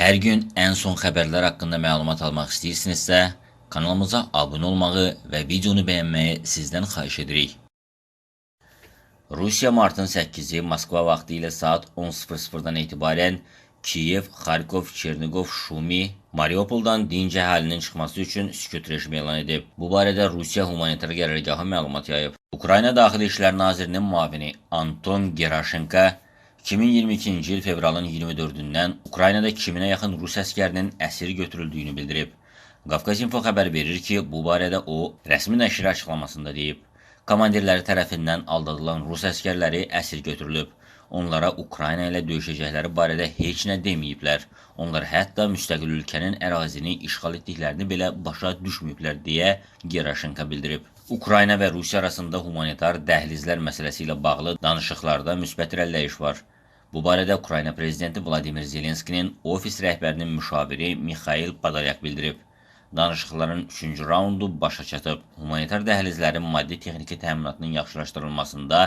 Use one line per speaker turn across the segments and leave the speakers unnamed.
Hər gün ən son xəbərlər haqqında məlumat almaq istəyirsinizsə, kanalımıza abunə olmağı və videonu bəyənməyi sizdən xahiş edirik. Rusiya martın 8-i Moskva vaxtı ilə saat 10:00-dan etibarən Kiyev, Xarkov, Çernigov, Şumi, Mariupoldan dinc əhalinin çıxması üçün sükut rejimi elan edib. Bu barədə Rusiya humanitar qərargahı məlumat yayıb. Ukrayna Daxili İşlər Nazirinin müavini Anton Gerashenko 2022-ci il fevralın 24-dən Ukraynada 2000-ə yaxın rus əskərinin əsir götürüldüyünü bildirib. Qafqaz Info xəbər verir ki, bu barədə o rəsmi nəşri açıqlamasında deyib. Komandirləri tərəfindən aldadılan rus əskərləri əsir götürülüb. Onlara Ukrayna ilə döyüşəcəkləri barədə heç nə deməyiblər. Onlar hətta müstəqil ölkənin ərazini işğal etdiklərini belə başa düşməyiblər deyə Gerashenko bildirib. Ukrayna və Rusiya arasında humanitar dəhlizlər məsələsi ilə bağlı danışıqlarda müsbət irəliləyiş var. Bu barədə Ukrayna prezidenti Vladimir Zelenskinin ofis rəhbərinin müşaviri Mixail Podolyak bildirib. Danışıqların 3-cü raundu başa çatıb. Humanitar dəhlizlərin maddi-texniki təminatının yaxşılaşdırılmasında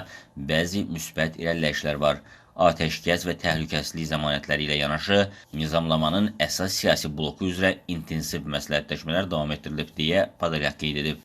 bəzi müsbət irəliləyişlər var. Atəşkəs və təhlükəsizlik zəmanətləri ilə yanaşı nizamlamanın əsas siyasi bloku üzrə intensiv məsləhətləşmələr davam etdirilib deyə Podolyak qeyd edib.